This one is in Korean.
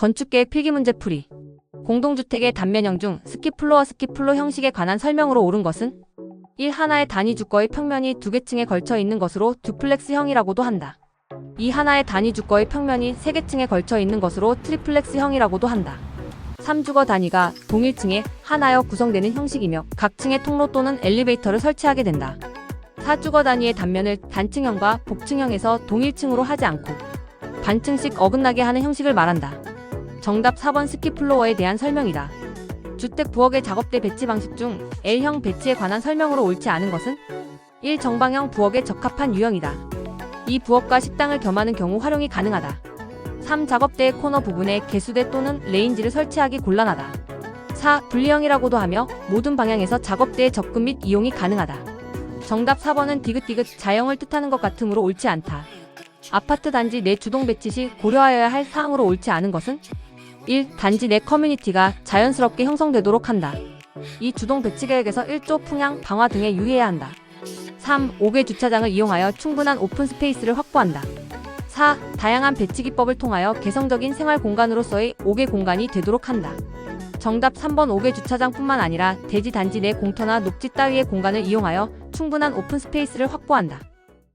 건축계획 필기문제 풀이. 공동주택의 단면형 중 스키플로어 스키플로 형식에 관한 설명으로 옳은 것은 1. 하나의 단위 주거의 평면이 두 개 층에 걸쳐 있는 것으로 듀플렉스형이라고도 한다. 2. 하나의 단위 주거의 평면이 세 개 층에 걸쳐 있는 것으로 트리플렉스형이라고도 한다. 3. 주거 단위가 동일 층에 하나여 구성되는 형식이며 각 층에 통로 또는 엘리베이터를 설치하게 된다. 4. 주거 단위의 단면을 단층형과 복층형에서 동일층으로 하지 않고 반층씩 어긋나게 하는 형식을 말한다. 정답 4번 스키플로어에 대한 설명이다. 주택 부엌의 작업대 배치 방식 중 L형 배치에 관한 설명으로 옳지 않은 것은 1. 정방형 부엌에 적합한 유형이다. 2. 부엌과 식당을 겸하는 경우 활용이 가능하다. 3. 작업대의 코너 부분에 개수대 또는 레인지를 설치하기 곤란하다. 4. 분리형이라고도 하며 모든 방향에서 작업대의 접근 및 이용이 가능하다. 정답 4번은 디귿디귿 자형을 뜻하는 것 같으므로 옳지 않다. 아파트 단지 내 주동 배치 시 고려하여야 할 사항으로 옳지 않은 것은 1. 단지 내 커뮤니티가 자연스럽게 형성되도록 한다. 2. 주동 배치 계획에서 1조 풍향, 방화 등에 유의해야 한다. 3. 5개 주차장을 이용하여 충분한 오픈 스페이스를 확보한다. 4. 다양한 배치 기법을 통하여 개성적인 생활 공간으로서의 5개 공간이 되도록 한다. 정답 3번 5개 주차장뿐만 아니라 대지 단지 내 공터나 녹지 따위의 공간을 이용하여 충분한 오픈 스페이스를 확보한다.